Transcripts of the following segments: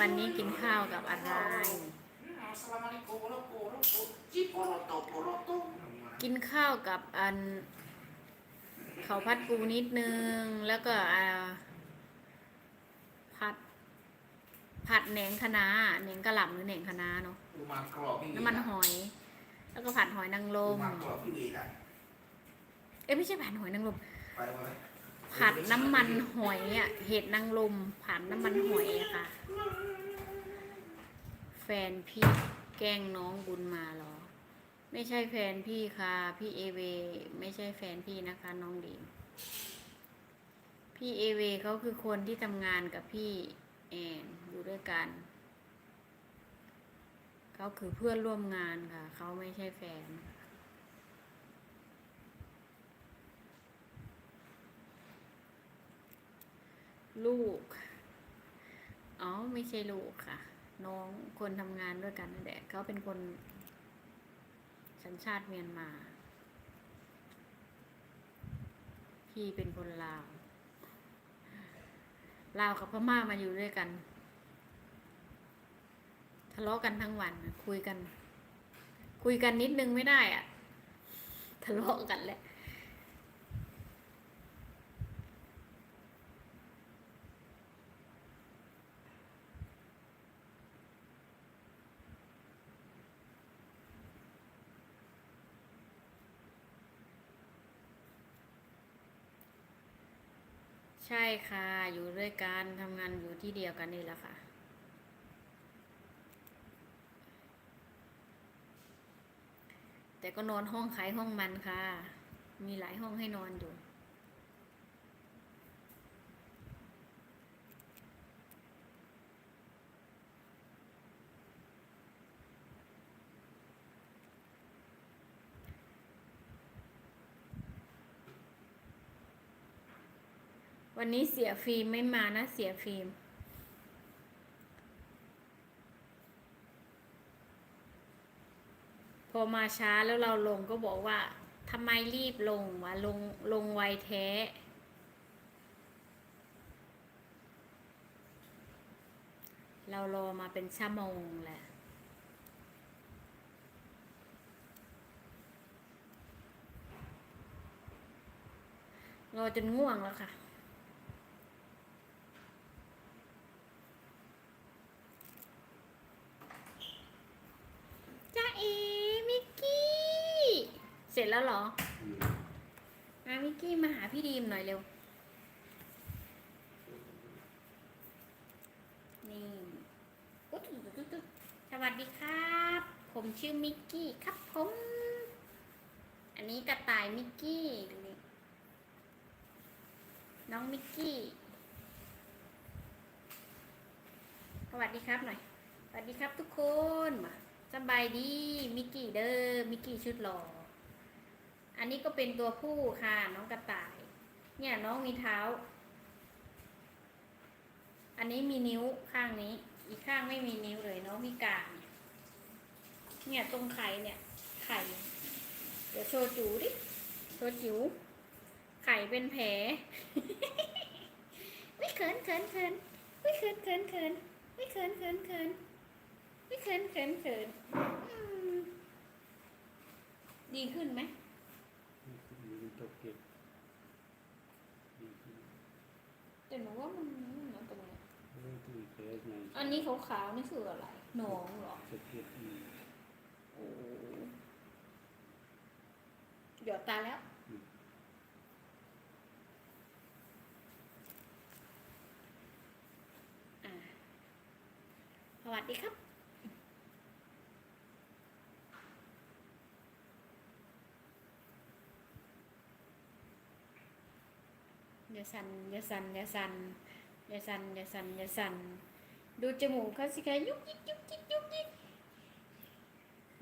วันนี้กินข้าวกับอะไร Assalamualaikum warahmatullahi wabarakatuh. กินข้าวกับอันข้าวผัดปูนิดนึง แล้วก็อ่าผัดผัดแหนงคะน้าแหนงกะหล่ำหรือแหนงคะน้าเนาะปูมากรอบพี่น้ำมันหอย แล้วก็ผัดหอยนางรปูมมากรอบพี่วีกันเอ้ยไม่ใช่ผัดหอยนางรมไปมาไหม ผัดน้ำมันหอยอะเห็ดนางรมผัดน้ำมันหอยอะค่ะ แฟนพี่แกล้งน้องบุญมาหรอ ไม่ใช่แฟนพี่ค่ะ พี่เอเว ไม่ใช่แฟนพี่นะคะ น้องดีมพี่เอเวเขาคือคนที่ทำงานกับพี่แอนอยู่ด้วยกันเขาคือเพื่อนร่วมงานค่ะ เขาไม่ใช่แฟน ลูก อ๋อ ไม่ใช่ลูกค่ะ น้องคนทำงานด้วยกันนั่นแหละเขาเป็นคน สัญชาติเมียนมา พี่เป็นคนลาว ลาวกับพม่ามาอยู่ด้วยกัน ทะเลาะกันทั้งวัน คุยกัน คุยกันนิดนึงไม่ได้อะทะเลาะกันแหละ ใช่ค่ะ อยู่ด้วยกันทำงานอยู่ที่เดียวกันนี่แหละค่ะ แต่ก็นอนห้องขายห้องมันค่ะ มีหลายห้องให้นอนอยู่ วันนี้เสียฟิล์มไม่มานะเสียฟิล์มพอมาช้าแล้วเราลงก็บอกว่าทำไมรีบลงวะลงลงไวแท้เรารอมาเป็นชั่วโมงแหละ รอจนง่วงแล้วค่ะ จ้าเอมิกกี้ เส ร็จแล้วเหรออามิกกี้มาหาพี่ดีมหน่อยเร็ว นี่อุ๊ยตุ๊ดตุ๊ดตุ๊ดสวัสดีครับ ผมชื่อมิกกี้ครับผม อันนี้กระต่ายมิกกี้ดูนี่น้องมิกกี้ สวัสดีครับหน่อย สวัสดีครับทุกคนมาสบายดี มิกกี้เด้อ มิกกี้ชุดหล่อ อันนี้ก็เป็นตัวผู้ค่ะน้องกระต่าย เนี่ยน้องมีเท้า อันนี้มีนิ้วข้างนี้ อีกข้างไม่มีนิ้วเลยน้องพิการเนี่ยตรงไข่เนี่ย ไข่ เดี๋ยวโชว์จูดิโชว์จิ๋วไข่เป็นแผลวิเขินเขินเขินวิเขินเขินเขินวิเขินเขินเขินวิเขินเขินเขินดีขึ้นไหม ตกเก็บแต่หนูว่ามันมันตรงนี้เรื่องที่เคสในอันนี้ขาวๆนี่คืออะไรหนองเหรอตกเก็บอืมโอ้หยอดตาแล้วอ่าสวัสดีครับ อย่าสั่นอย่าสั่นอย่าสั่นอย่าสั่นอย่าสั่นอย่าสั่นดูจมูกเขาสิคะยุกยิกยุกยิกยุกยิก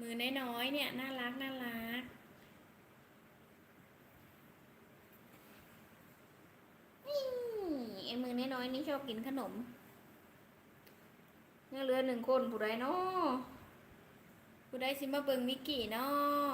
มือน้อยๆเนี่ยน่ารักน่ารักนี่ไอ้มือน้อยๆนี่ชอบกินขนมเนี่ยเหลือหนึ่งคนผู้ใดเนาะผู้ใดสิมาเบิงมิกกี้เนาะ